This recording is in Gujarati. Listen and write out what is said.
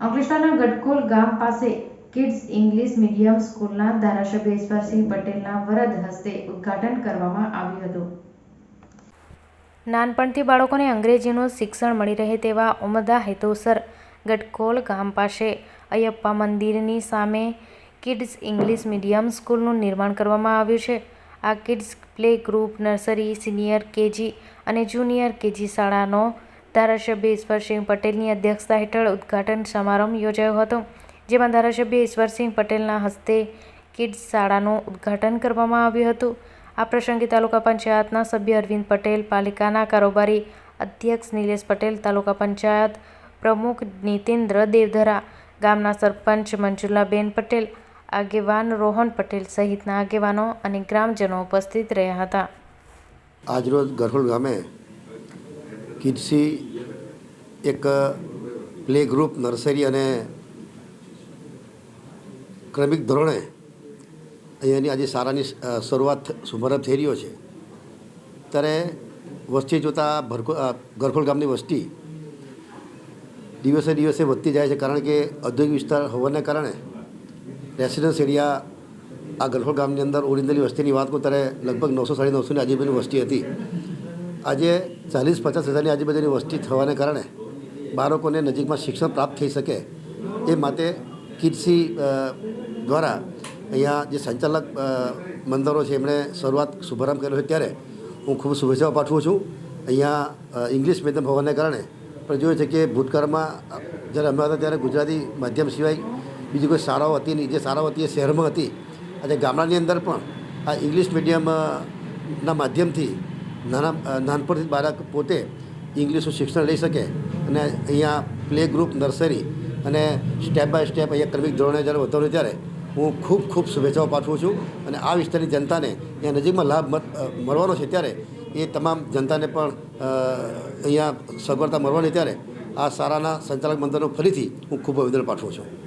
અંકલેશ્વરના ગડખોલ ગામ પાસે કિડ્સ ઇંગ્લિશ મીડિયમ સ્કૂલના ધારાસભ્ય ઈશ્વરસિંહ પટેલના વરદ હસ્તે ઉદ્ઘાટન કરવામાં આવ્યું હતું. નાનપણથી બાળકોને અંગ્રેજીનું શિક્ષણ મળી રહે તેવા ઉમદા હેતુસર ગડખોલ ગામ પાસે અયપ્પા મંદિરની સામે કિડ્સ ઇંગ્લિશ મીડિયમ સ્કૂલનું નિર્માણ કરવામાં આવ્યું છે. આ kids play group nursery senior KG અને જુનિયર કેજી શાળાનો ધારાસભ્ય ઈશ્વરસિંહ પટેલની અધ્યક્ષતા હેઠળ ઉદ્ઘાટન સમારંભ યોજાયો હતો, જેમાં ધારાસભ્ય ઈશ્વરસિંહ પટેલના હસ્તે કિડ્સ શાળાનું ઉદ્ઘાટન કરવામાં આવ્યું હતું. આ પ્રસંગે તાલુકા પંચાયતના સભ્ય અરવિંદ પટેલ, પાલિકાના કારોબારી અધ્યક્ષ નિલેશ પટેલ, તાલુકા પંચાયત પ્રમુખ નીતેન્દ્ર દેવધરા, ગામના સરપંચ મંજુલાબેન પટેલ, આગેવાન રોહન પટેલ સહિતના આગેવાનો અને ગ્રામજનો ઉપસ્થિત રહ્યા હતા. આજરોજ ગરહોલ ગામે કિડસી એક પ્લે ગ્રુપ, નર્સરી અને ક્રમિક ધોરણે અહીંયાની આજે શાળાની શરૂઆત શુભારંભ થઈ રહ્યો છે. ત્યારે વસ્તી જોતાં ભરખો ગરખોલ ગામની વસ્તી દિવસે દિવસે વધતી જાય છે કારણ કે ઔદ્યોગિક વિસ્તાર હોવાને કારણે રેસિડન્સ એરિયા આ ગરખોલ ગામની અંદર ઓરિજિનલી વસ્તીની વાત કરું ત્યારે લગભગ નવસો સાડી નવસોની આજુબાજુની વસ્તી હતી. આજે ચાલીસ પચાસ હજારની આજુબાજુની વસ્તી થવાને કારણે બાળકોને નજીકમાં શિક્ષણ પ્રાપ્ત થઈ શકે એ માટે કિડસી દ્વારા અહીંયા જે સંચાલક મંદરો છે, એમણે શરૂઆત શુભારંભ કર્યો છે. ત્યારે હું ખૂબ શુભેચ્છાઓ પાઠવું છું. અહીંયા ઇંગ્લિશ મીડિયમ હોવાને કારણે પણ જોયું છે કે ભૂતકાળમાં જ્યારે અમે હતા ત્યારે ગુજરાતી માધ્યમ સિવાય બીજી કોઈ શાળાઓ હતી નહીં. જે શાળાઓ હતી એ શહેરમાં હતી. આજે ગામડાની અંદર પણ આ ઇંગ્લિશ મીડિયમના માધ્યમથી નાના નાનપણથી બાળક પોતે ઇંગ્લિશનું શિક્ષણ લઈ શકે અને અહીંયા પ્લે ગ્રુપ, નર્સરી અને સ્ટેપ બાય સ્ટેપ અહીંયા ક્રમિક ધોરણે જ્યારે વધાર્યું ત્યારે હું ખૂબ ખૂબ શુભેચ્છાઓ પાઠવું છું અને આ વિસ્તારની જનતાને અહીંયા નજીકમાં લાભ મળવાનો છે ત્યારે એ તમામ જનતાને પણ અહીંયા સગવડતા મળવાની ત્યારે આ શાળાના સંચાલક મંડળનો ફરીથી હું ખૂબ અભિનંદન પાઠવું છું.